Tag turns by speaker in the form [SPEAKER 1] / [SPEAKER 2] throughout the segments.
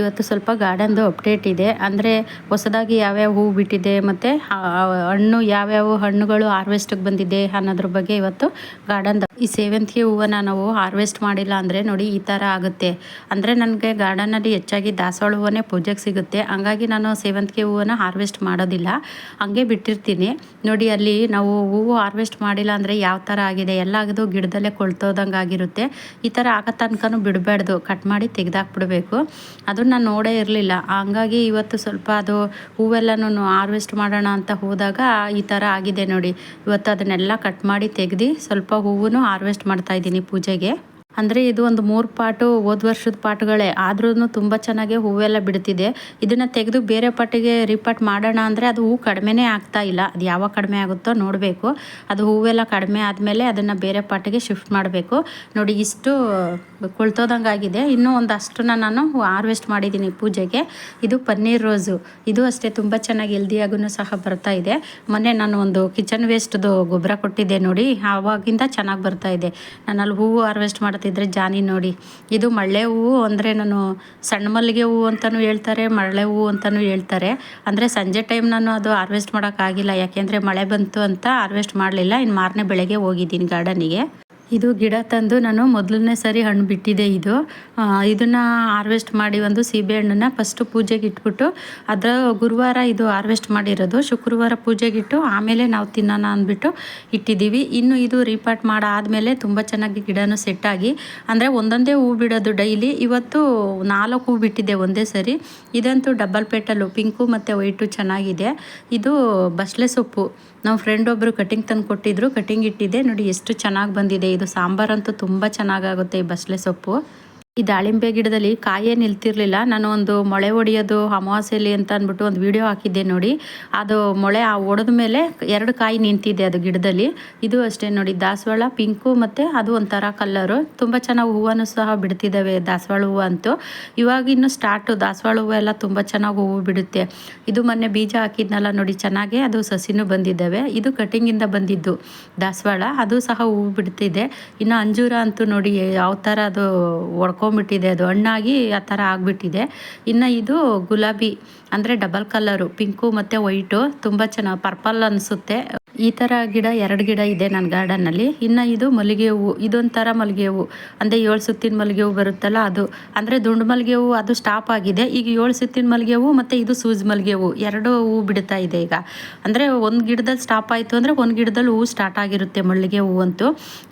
[SPEAKER 1] ಇವತ್ತು ಸ್ವಲ್ಪ ಗಾರ್ಡನ್ದು ಅಪ್ಡೇಟ್ ಇದೆ. ಅಂದರೆ ಹೊಸದಾಗಿ ಯಾವ್ಯಾವ ಹೂವು ಬಿಟ್ಟಿದೆ ಮತ್ತು ಹಣ್ಣು ಯಾವ್ಯಾವ ಹಣ್ಣುಗಳು ಹಾರ್ವೆಸ್ಟಿಗೆ ಬಂದಿದೆ ಅನ್ನೋದ್ರ ಬಗ್ಗೆ ಇವತ್ತು ಗಾರ್ಡನ್ದು ಈ ಸೇವಂತಿಗೆ ಹೂವನ್ನ ನಾವು ಹಾರ್ವೆಸ್ಟ್ ಮಾಡಿಲ್ಲ ಅಂದರೆ ನೋಡಿ ಈ ಥರ ಆಗುತ್ತೆ. ಅಂದರೆ ನನಗೆ ಗಾರ್ಡನಲ್ಲಿ ಹೆಚ್ಚಾಗಿ ದಾಸವಾಳ ಹೂವನ್ನೇ ಪೂಜೆಗೆ ಸಿಗುತ್ತೆ. ಹಂಗಾಗಿ ನಾನು ಸೇವಂತಿಗೆ ಹೂವನ್ನು ಹಾರ್ವೆಸ್ಟ್ ಮಾಡೋದಿಲ್ಲ. ಹಂಗೆ ಬಿಟ್ಟಿರ್ತೀನಿ. ನೋಡಿ ಅಲ್ಲಿ ನಾವು ಹೂವು ಹಾರ್ವೆಸ್ಟ್ ಮಾಡಿಲ್ಲ ಅಂದರೆ ಯಾವ ಥರ ಆಗಿದೆ? ಎಲ್ಲ ಆಗದು ಗಿಡದಲ್ಲೇ ಕೊಳ್ತೋದಂಗೆ ಆಗಿರುತ್ತೆ. ಈ ಥರ ಆಗೋ ತನಕನೂ ಬಿಡಬಾರ್ದು. ಕಟ್ ಮಾಡಿ ತೆಗೆದಾಕ್ಬಿಡ್ಬೇಕು. ಅದನ್ನು ನಾನು ನೋಡೇ ಇರಲಿಲ್ಲ. ಹಂಗಾಗಿ ಇವತ್ತು ಸ್ವಲ್ಪ ಅದು ಹೂವೆಲ್ಲನೂ ಹಾರ್ವೆಸ್ಟ್ ಮಾಡೋಣ ಅಂತ ಹೋದಾಗ ಈ ಥರ ಆಗಿದೆ ನೋಡಿ. ಇವತ್ತು ಅದನ್ನೆಲ್ಲ ಕಟ್ ಮಾಡಿ ತೆಗೆದು ಸ್ವಲ್ಪ ಹೂವು ಹಾರ್ವೆಸ್ಟ್ ಮಾಡ್ತಾ ಇದ್ದೀನಿ ಪೂಜೆಗೆ. ಅಂದರೆ ಇದು ಒಂದು ಮೂರು ಪಾಟು ಹೋದ ವರ್ಷದ ಪಾಟುಗಳೇ. ಆದ್ರೂ ತುಂಬ ಚೆನ್ನಾಗಿ ಹೂವೆಲ್ಲ ಬಿಡ್ತಿದೆ. ಇದನ್ನು ತೆಗೆದು ಬೇರೆ ಪಾಟಿಗೆ ರಿಪಾಟ್ ಮಾಡೋಣ ಅಂದರೆ ಅದು ಹೂ ಕಡಿಮೆನೇ ಆಗ್ತಾ ಇಲ್ಲ. ಅದು ಯಾವಾಗ ಕಡಿಮೆ ಆಗುತ್ತೋ ನೋಡಬೇಕು. ಅದು ಹೂವೆಲ್ಲ ಕಡಿಮೆ ಆದಮೇಲೆ ಅದನ್ನು ಬೇರೆ ಪಾಟಿಗೆ ಶಿಫ್ಟ್ ಮಾಡಬೇಕು. ನೋಡಿ, ಇಷ್ಟು ಕೊಳ್ತೋದಂಗೆ ಆಗಿದೆ ಇನ್ನೂ ಒಂದಷ್ಟನ್ನ ನಾನು ಹಾರ್ವೆಸ್ಟ್ ಮಾಡಿದ್ದೀನಿ ಪೂಜೆಗೆ. ಇದು ಪನ್ನೀರ್ ರೋಸು. ಇದು ಅಷ್ಟೇ ತುಂಬ ಚೆನ್ನಾಗಿ ಹೆಲ್ದಿಯಾಗೂ ಸಹ ಬರ್ತಾ ಇದೆ. ಮೊನ್ನೆ ನಾನು ಒಂದು ಕಿಚನ್ ವೇಸ್ಟ್ದು ಗೊಬ್ಬರ ಕೊಟ್ಟಿದ್ದೆ ನೋಡಿ. ಆವಾಗಿಂದ ಚೆನ್ನಾಗಿ ಬರ್ತಾ ಇದೆ. ನಾನು ಅಲ್ಲಿ ಹೂವು ಹಾರ್ವೆಸ್ಟ್ ಮಾಡ್ತಿದ್ರೆ ಜಾನಿ ನೋಡಿ, ಇದು ಮಳ್ಳೆ ಹೂವು ಅಂದರೆ ನಾನು ಸಣ್ಣ ಮಲ್ಲಿಗೆ ಹೂವು ಅಂತಲೂ ಹೇಳ್ತಾರೆ, ಮಳ್ಳೆ ಹೂವು ಅಂತಲೂ ಹೇಳ್ತಾರೆ. ಅಂದರೆ ಸಂಜೆ ಟೈಮ್ ನಾನು ಅದು ಹಾರ್ವೆಸ್ಟ್ ಮಾಡೋಕ್ಕಾಗಿಲ್ಲ ಯಾಕೆಂದರೆ ಮಳೆ ಬಂತು ಅಂತ ಹಾರ್ವೆಸ್ಟ್ ಮಾಡಲಿಲ್ಲ. ಇನ್ನು ಮಾರನೇ ಬೆಳಗ್ಗೆ ಹೋಗಿದ್ದೀನಿ ಗಾರ್ಡನಿಗೆ ಇದು ಗಿಡ ತಂದು ನಾನು ಮೊದಲನೇ ಸರಿ ಹಣ್ಣು ಬಿಟ್ಟಿದೆ ಇದು. ಇದನ್ನು ಹಾರ್ವೆಸ್ಟ್ ಮಾಡಿ ಒಂದು ಸೀಬೆ ಹಣ್ಣನ್ನು ಫಸ್ಟು ಪೂಜೆಗೆ ಇಟ್ಬಿಟ್ಟು ಅದರ ಗುರುವಾರ ಇದು ಹಾರ್ವೆಸ್ಟ್ ಮಾಡಿರೋದು. ಶುಕ್ರವಾರ ಪೂಜೆಗಿಟ್ಟು ಆಮೇಲೆ ನಾವು ತಿನ್ನೋಣ ಅಂದ್ಬಿಟ್ಟು ಇಟ್ಟಿದ್ದೀವಿ. ಇನ್ನು ಇದು ರೀಪಾಟ್ ಮಾಡಾದಮೇಲೆ ತುಂಬ ಚೆನ್ನಾಗಿ ಗಿಡನೂ ಸೆಟ್ಟಾಗಿ ಅಂದರೆ ಒಂದೊಂದೇ ಹೂ ಬಿಡೋದು ಡೈಲಿ ಇವತ್ತು ನಾಲ್ಕು ಹೂ ಬಿಟ್ಟಿದೆ ಒಂದೇ ಸರಿ. ಇದಂತೂ ಡಬಲ್ ಪೇಟಲ್ಲು ಪಿಂಕು ಮತ್ತು ವೈಟು ಚೆನ್ನಾಗಿದೆ. ಇದು ಬಸಳೆ ಸೊಪ್ಪು. ನಮ್ಮ ಫ್ರೆಂಡ್ ಒಬ್ಬರು ಕಟಿಂಗ್ ತಂದು ಕೊಟ್ಟಿದ್ರು. ಕಟಿಂಗ್ ಇಟ್ಟಿದೆ ನೋಡಿ, ಎಷ್ಟು ಚೆನ್ನಾಗಿ ಬಂದಿದೆ. ಇದು ಸಾಂಬಾರಂತೂ ತುಂಬ ಚೆನ್ನಾಗಾಗುತ್ತೆ ಈ ಬಸಳೆ ಸೊಪ್ಪು. ಈ ದಾಳಿಂಬೆ ಗಿಡದಲ್ಲಿ ಕಾಯೇ ನಿಲ್ತಿರ್ಲಿಲ್ಲ. ನಾನು ಒಂದು ಮೊಳೆ ಒಡೆಯೋದು ಅಮಾವಾಸ್ಯೆಯಲ್ಲಿ ಅಂತ ಅಂದ್ಬಿಟ್ಟು ಒಂದು ವಿಡಿಯೋ ಹಾಕಿದ್ದೆ ನೋಡಿ. ಅದು ಮೊಳೆ ಆ ಒಡೆದ ಮೇಲೆ ಎರಡು ಕಾಯಿ ನಿಂತಿದೆ ಅದು ಗಿಡದಲ್ಲಿ. ಇದು ಅಷ್ಟೇ ನೋಡಿ, ದಾಸವಾಳ, ಪಿಂಕು ಮತ್ತು ಅದು ಒಂಥರ ಕಲ್ಲರು ತುಂಬ ಚೆನ್ನಾಗಿ ಹೂವನ್ನು ಸಹ ಬಿಡ್ತಿದ್ದಾವೆ ದಾಸವಾಳ ಹೂವು ಅಂತೂ. ಇವಾಗ ಇನ್ನು ಸ್ಟಾರ್ಟು ದಾಸವಾಳ ಹೂವು ಎಲ್ಲ ತುಂಬ ಚೆನ್ನಾಗಿ ಹೂವು ಬಿಡುತ್ತೆ. ಇದು ಮೊನ್ನೆ ಬೀಜ ಹಾಕಿದ್ನಲ್ಲ ನೋಡಿ, ಚೆನ್ನಾಗಿ ಅದು ಸಸಿನೂ ಬಂದಿದ್ದಾವೆ. ಇದು ಕಟಿಂಗಿಂದ ಬಂದಿದ್ದು ದಾಸವಾಳ. ಅದು ಸಹ ಹೂವು ಬಿಡ್ತಿದೆ. ಇನ್ನು ಅಂಜೂರ ಅಂತೂ ನೋಡಿ, ಯಾವ ಥರ ಅದು ಒಡ್ಕೊ ಹಾಕೊಂಡ್ಬಿಟ್ಟಿದೆ ಅದು ಹಣ್ಣಾಗಿ ಆ ಥರ ಆಗಿಬಿಟ್ಟಿದೆ. ಇನ್ನು ಇದು ಗುಲಾಬಿ, ಅಂದರೆ ಡಬಲ್ ಕಲರು, ಪಿಂಕು ಮತ್ತು ವೈಟು, ತುಂಬ ಚೆನ್ನಾಗಿ, ಪರ್ಪಲ್ ಅನಿಸುತ್ತೆ. ಈ ಥರ ಗಿಡ, ಎರಡು ಗಿಡ ಇದೆ ನನ್ನ ಗಾರ್ಡನ್ನಲ್ಲಿ ಇನ್ನು ಇದು ಮಲ್ಲಿಗೆ ಹೂವು ಇದೊಂಥರ ಮಲ್ಲಿಗೆ ಹೂವು ಅಂದರೆ ಏಳು ಸುತ್ತಿನ ಮಲ್ಲಿಗೆ ಹೂವು ಬರುತ್ತಲ್ಲ ಅದು. ಅಂದರೆ ದುಂಡು ಮಲ್ಲಿಗೆ ಹೂವು ಅದು ಸ್ಟಾಪ್ ಆಗಿದೆ. ಈಗ ಏಳು ಸುತ್ತಿನ ಮಲ್ಲಿಗೆ ಹೂವು ಮತ್ತು ಇದು ಸೂಜ್ ಮಲ್ಲಿಗೆ ಹೂವು ಎರಡು ಹೂವು ಬಿಡ್ತಾ ಇದೆ ಈಗ. ಅಂದರೆ ಒಂದು ಗಿಡದಲ್ಲಿ ಸ್ಟಾಪ್ ಆಯಿತು ಅಂದರೆ ಒಂದು ಗಿಡದಲ್ಲಿ ಹೂವು ಸ್ಟಾರ್ಟ್ ಆಗಿರುತ್ತೆ ಮಲ್ಲಿಗೆ ಹೂವು ಅಂತೂ.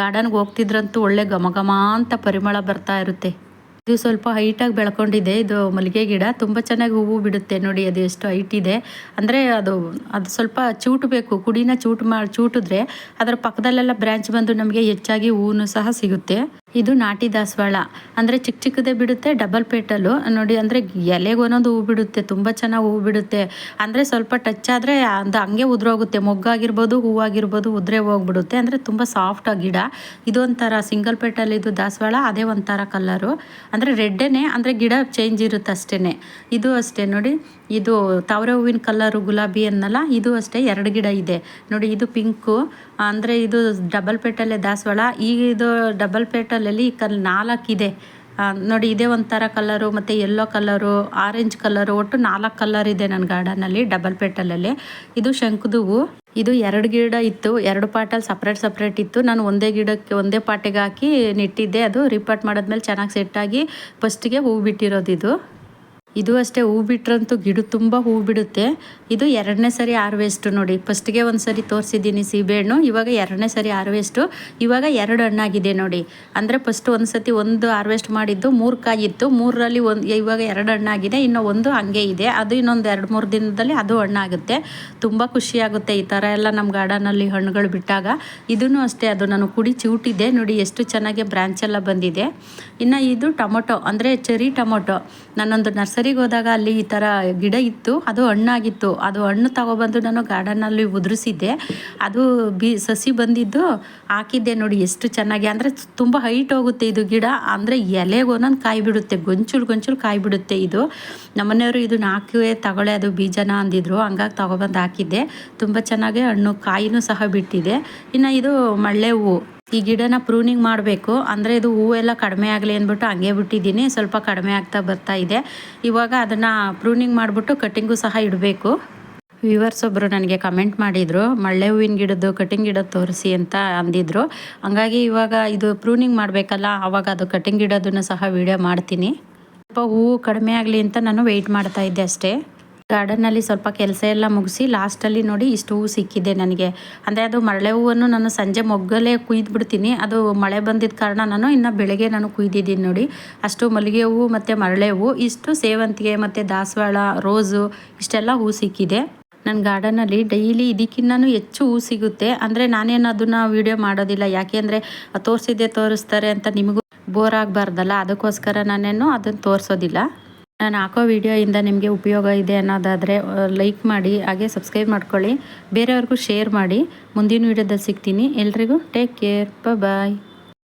[SPEAKER 1] ಗಾರ್ಡನ್ಗೆ ಹೋಗ್ತಿದ್ರಂತೂ ಒಳ್ಳೆ ಘಮ ಘಮ ಅಂತ ಪರಿಮಳ ಬರ್ತಾ ಇರುತ್ತೆ. ಇದು ಸ್ವಲ್ಪ ಹೈಟಾಗಿ ಬೆಳ್ಕೊಂಡಿದೆ. ಇದು ಮಲ್ಲಿಗೆ ಗಿಡ. ತುಂಬ ಚೆನ್ನಾಗಿ ಹೂವು ಬಿಡುತ್ತೆ. ನೋಡಿ, ಅದು ಎಷ್ಟು ಹೈಟ್ ಇದೆ. ಅಂದ್ರೆ ಅದು ಅದು ಸ್ವಲ್ಪ ಚೂಟು ಬೇಕು. ಕುಡಿನ ಚೂಟ್ ಮಾಡಿ ಚೂಟಿದ್ರೆ ಅದರ ಪಕ್ಕದಲ್ಲೆಲ್ಲ ಬ್ರಾಂಚ್ ಬಂದು ನಮಗೆ ಹೆಚ್ಚಾಗಿ ಹೂವು ಸಹ ಸಿಗುತ್ತೆ. ಇದು ನಾಟಿ ದಾಸವಾಳ. ಅಂದರೆ ಚಿಕ್ಕ ಚಿಕ್ಕದೇ ಬಿಡುತ್ತೆ ಡಬಲ್ ಪೇಟಲ್ಲು. ನೋಡಿ, ಅಂದರೆ ಎಲೆಗೆ ಒಂದೊಂದು ಹೂ ಬಿಡುತ್ತೆ, ತುಂಬ ಚೆನ್ನಾಗಿ ಹೂ ಬಿಡುತ್ತೆ. ಅಂದರೆ ಸ್ವಲ್ಪ ಟಚ್ ಆದರೆ ಅದು ಹಂಗೆ ಉದ್ರೋಗುತ್ತೆ. ಮೊಗ್ಗಾಗಿರ್ಬೋದು, ಹೂವಾಗಿರ್ಬೋದು, ಉದುರೆ ಹೋಗ್ಬಿಡುತ್ತೆ. ಅಂದರೆ ತುಂಬ ಸಾಫ್ಟ್ ಗಿಡ. ಇದೊಂಥರ ಸಿಂಗಲ್ ಪೇಟಲ್ ಇದು ದಾಸವಾಳ, ಅದೇ ಒಂಥರ ಕಲ್ಲರು ಅಂದರೆ ರೆಡ್ಡೇನೆ, ಅಂದರೆ ಗಿಡ ಚೇಂಜ್ ಇರುತ್ತೆ ಅಷ್ಟೇ ಇದು ಅಷ್ಟೇ, ನೋಡಿ. ಇದು ತಾವರೆ ಹೂವಿನ ಕಲ್ಲರು ಗುಲಾಬಿ ಅನ್ನಲ್ಲ, ಇದು ಅಷ್ಟೇ, ಎರಡು ಗಿಡ ಇದೆ. ನೋಡಿ, ಇದು ಪಿಂಕು. ಅಂದರೆ ಇದು ಡಬಲ್ ಪೇಟಲ್ಲೇ ದಾಸವಾಳ. ಈಗ ಇದು ಡಬಲ್ ಪೇಟಲಲ್ಲಿ ಕಲ್ ಇದೆ. ನೋಡಿ ಇದೇ ಒಂಥರ ಕಲರು ಮತ್ತು ಯೆಲ್ಲೋ ಕಲರು ಆರೆಂಜ್ ಕಲರು ಒಟ್ಟು ನಾಲ್ಕು ಕಲರ್ ಇದೆ ನನ್ನ ಗಾರ್ಡನಲ್ಲಿ ಡಬಲ್ ಪೇಟಲಲ್ಲಿ. ಇದು ಶಂಕುದುವು ಇದು ಎರಡು ಗಿಡ ಇತ್ತು. ಎರಡು ಪಾಟಲ್ಲಿ ಸಪ್ರೇಟ್ ಸಪ್ರೇಟ್ ಇತ್ತು. ನಾನು ಒಂದೇ ಗಿಡಕ್ಕೆ ಒಂದೇ ಪಾಟಿಗೆ ಹಾಕಿ ನೆಟ್ಟಿದ್ದೆ. ಅದು ರಿಪಾರ್ಟ್ ಮಾಡಿದ್ಮೇಲೆ ಚೆನ್ನಾಗಿ ಸೆಟ್ಟಾಗಿ ಫಸ್ಟಿಗೆ ಹೂವು ಬಿಟ್ಟಿರೋದು ಇದು. ಇದು ಅಷ್ಟೇ, ಹೂ ಬಿಟ್ರಂತೂ ಗಿಡ ತುಂಬ ಹೂ ಬಿಡುತ್ತೆ. ಇದು ಎರಡನೇ ಸರಿ ಹಾರ್ವೆಸ್ಟು ನೋಡಿ. ಫಸ್ಟ್ಗೆ ಒಂದು ಸರಿ ತೋರಿಸಿದ್ದೀನಿ ಸೀಬೆಹಣ್ಣು, ಇವಾಗ ಎರಡನೇ ಸರಿ ಹಾರ್ವೆಸ್ಟು ಇವಾಗ ಎರಡು ಹಣ್ಣಾಗಿದೆ ನೋಡಿ. ಅಂದರೆ ಫಸ್ಟ್ ಒಂದು ಸತಿ ಒಂದು ಹಾರ್ವೆಸ್ಟ್ ಮಾಡಿದ್ದು ಮೂರು ಕಾಯಿ ಇತ್ತು ಮೂರರಲ್ಲಿ ಒಂದು, ಇವಾಗ ಎರಡು ಹಣ್ಣಾಗಿದೆ, ಇನ್ನು ಒಂದು ಹಂಗೆ ಇದೆ. ಅದು ಇನ್ನೊಂದು ಎರಡು ಮೂರು ದಿನದಲ್ಲಿ ಅದು ಹಣ್ಣಾಗುತ್ತೆ. ತುಂಬ ಖುಷಿಯಾಗುತ್ತೆ ಈ ಥರ ಎಲ್ಲ ನಮ್ಮ ಗಾರ್ಡನಲ್ಲಿ ಹಣ್ಣುಗಳು ಬಿಟ್ಟಾಗ. ಇದೂ ಅಷ್ಟೇ, ಅದು ನಾನು ಕುಡಿ ಚೂಟಿದೆ ನೋಡಿ, ಎಷ್ಟು ಚೆನ್ನಾಗಿ ಬ್ರ್ಯಾಂಚೆಲ್ಲ ಬಂದಿದೆ. ಇನ್ನು ಇದು ಟೊಮೊಟೊ, ಅಂದರೆ ಚೆರಿ ಟೊಮೊಟೊ. ನಾನೊಂದು ನರ್ಸರಿ ನರ್ಸರಿಗೆ ಹೋದಾಗ ಅಲ್ಲಿ ಈ ಥರ ಗಿಡ ಇತ್ತು. ಅದು ಹಣ್ಣಾಗಿತ್ತು. ಅದು ಹಣ್ಣು ತಗೊಬಂದು ನಾನು ಗಾರ್ಡನಲ್ಲಿ ಉದುರಿಸಿದ್ದೆ. ಅದು ಬಿ, ಸಸಿ ಬಂದಿದ್ದು ಹಾಕಿದ್ದೆ ನೋಡಿ ಎಷ್ಟು ಚೆನ್ನಾಗಿ. ಅಂದರೆ ತುಂಬ ಹೈಟ್ ಹೋಗುತ್ತೆ ಇದು ಗಿಡ. ಅಂದರೆ ಎಲೆಗೆ ಒಂದೊಂದು ಕಾಯಿ ಬಿಡುತ್ತೆ. ಗೊಂಚುಳು ಗೊಂಚುಳು ಕಾಯಿ ಬಿಡುತ್ತೆ ಇದು. ನಮ್ಮನೆಯವರು ಇದು ಹಾಕುವೆ ತಗೊಳ್ಳೆ, ಅದು ಬೀಜನ ಅಂದಿದ್ರು. ಹಂಗಾಗಿ ತಗೊಬಂದು ಹಾಕಿದ್ದೆ. ತುಂಬ ಚೆನ್ನಾಗಿ ಹಣ್ಣು, ಕಾಯಿನೂ ಸಹ ಬಿಟ್ಟಿದೆ. ಇನ್ನು ಇದು ಮಳ್ಳೆ ಹೂವು ಈ ಗಿಡನ ಪ್ರೂನಿಂಗ್ ಮಾಡಬೇಕು. ಅಂದರೆ ಇದು ಹೂವೆಲ್ಲ ಕಡಿಮೆ ಆಗಲಿ ಅಂದ್ಬಿಟ್ಟು ಹಂಗೆ ಬಿಟ್ಟಿದ್ದೀನಿ. ಸ್ವಲ್ಪ ಕಡಿಮೆ ಆಗ್ತಾ ಬರ್ತಾ ಇದೆ. ಇವಾಗ ಅದನ್ನು ಪ್ರೂನಿಂಗ್ ಮಾಡಿಬಿಟ್ಟು ಕಟ್ಟಿಂಗು ಸಹ ಇಡಬೇಕು. ವ್ಯೂವರ್ಸ್ ಒಬ್ಬರು ನನಗೆ ಕಮೆಂಟ್ ಮಾಡಿದರು, ಮಳ್ಳೆ ಹೂವಿನ ಗಿಡದ್ದು ಕಟಿಂಗ್ ಗಿಡ ತೋರಿಸಿ ಅಂತ ಅಂದಿದ್ರು. ಹಂಗಾಗಿ ಇವಾಗ ಇದು ಪ್ರೂನಿಂಗ್ ಮಾಡಬೇಕಲ್ಲ ಆವಾಗ ಅದು ಕಟಿಂಗ್ ಗಿಡೋದನ್ನು ಸಹ ವೀಡಿಯೋ ಮಾಡ್ತೀನಿ. ಸ್ವಲ್ಪ ಹೂವು ಕಡಿಮೆ ಆಗಲಿ ಅಂತ ನಾನು ವೆಯ್ಟ್ ಮಾಡ್ತಾ ಇದ್ದೆ ಅಷ್ಟೇ. ಗಾರ್ಡನ್ನಲ್ಲಿ ಸ್ವಲ್ಪ ಕೆಲಸ ಎಲ್ಲ ಮುಗಿಸಿ ಲಾಸ್ಟಲ್ಲಿ ನೋಡಿ ಇಷ್ಟು ಹೂವು ಸಿಕ್ಕಿದೆ ನನಗೆ. ಅಂದರೆ ಅದು ಮರಳೆ ಹೂವನ್ನು ನಾನು ಸಂಜೆ ಮೊಗ್ಗಲೇ ಕುಯ್ದು ಬಿಡ್ತೀನಿ ಅದು ಮಳೆ ಬಂದಿದ್ದ ಕಾರಣ ನಾನು ಇನ್ನು ಬೆಳಗ್ಗೆ ನಾನು ಕುಯ್ದಿದ್ದೀನಿ ನೋಡಿ. ಅಷ್ಟು ಮಲ್ಲಿಗೆ ಹೂವು ಮತ್ತು ಮರಳೆ ಹೂವು ಇಷ್ಟು ಸೇವಂತಿಗೆ ಮತ್ತು ದಾಸವಾಳ, ರೋಸು, ಇಷ್ಟೆಲ್ಲ ಹೂ ಸಿಕ್ಕಿದೆ. ನನ್ನ ಗಾರ್ಡನಲ್ಲಿ ಡೈಲಿ ಇದಕ್ಕಿನ್ನೂ ಹೆಚ್ಚು ಹೂ ಸಿಗುತ್ತೆ. ಅಂದರೆ ನಾನೇನು ಅದನ್ನು ವೀಡಿಯೋ ಮಾಡೋದಿಲ್ಲ. ಯಾಕೆ ಅಂದರೆ ತೋರಿಸಿದ್ದೆ ತೋರಿಸ್ತಾರೆ ಅಂತ ನಿಮಗೂ ಬೋರ್ ಆಗಬಾರ್ದಲ್ಲ. ಅದಕ್ಕೋಸ್ಕರ ನಾನೇನು ಅದನ್ನು ತೋರಿಸೋದಿಲ್ಲ. ನಾನು ಹಾಕೋ ವಿಡಿಯೋಯಿಂದ ನಿಮಗೆ ಉಪಯೋಗ ಇದೆ ಅನ್ನೋದಾದರೆ ಲೈಕ್ ಮಾಡಿ, ಹಾಗೆ ಸಬ್ಸ್ಕ್ರೈಬ್ ಮಾಡ್ಕೊಳ್ಳಿ. ಬೇರೆಯವ್ರಿಗೂ ಶೇರ್ ಮಾಡಿ. ಮುಂದಿನ ವಿಡಿಯೋದಲ್ಲಿ ಸಿಗ್ತೀನಿ. ಎಲ್ರಿಗೂ ಟೇಕ್ ಕೇರ್ ಬಾಯ್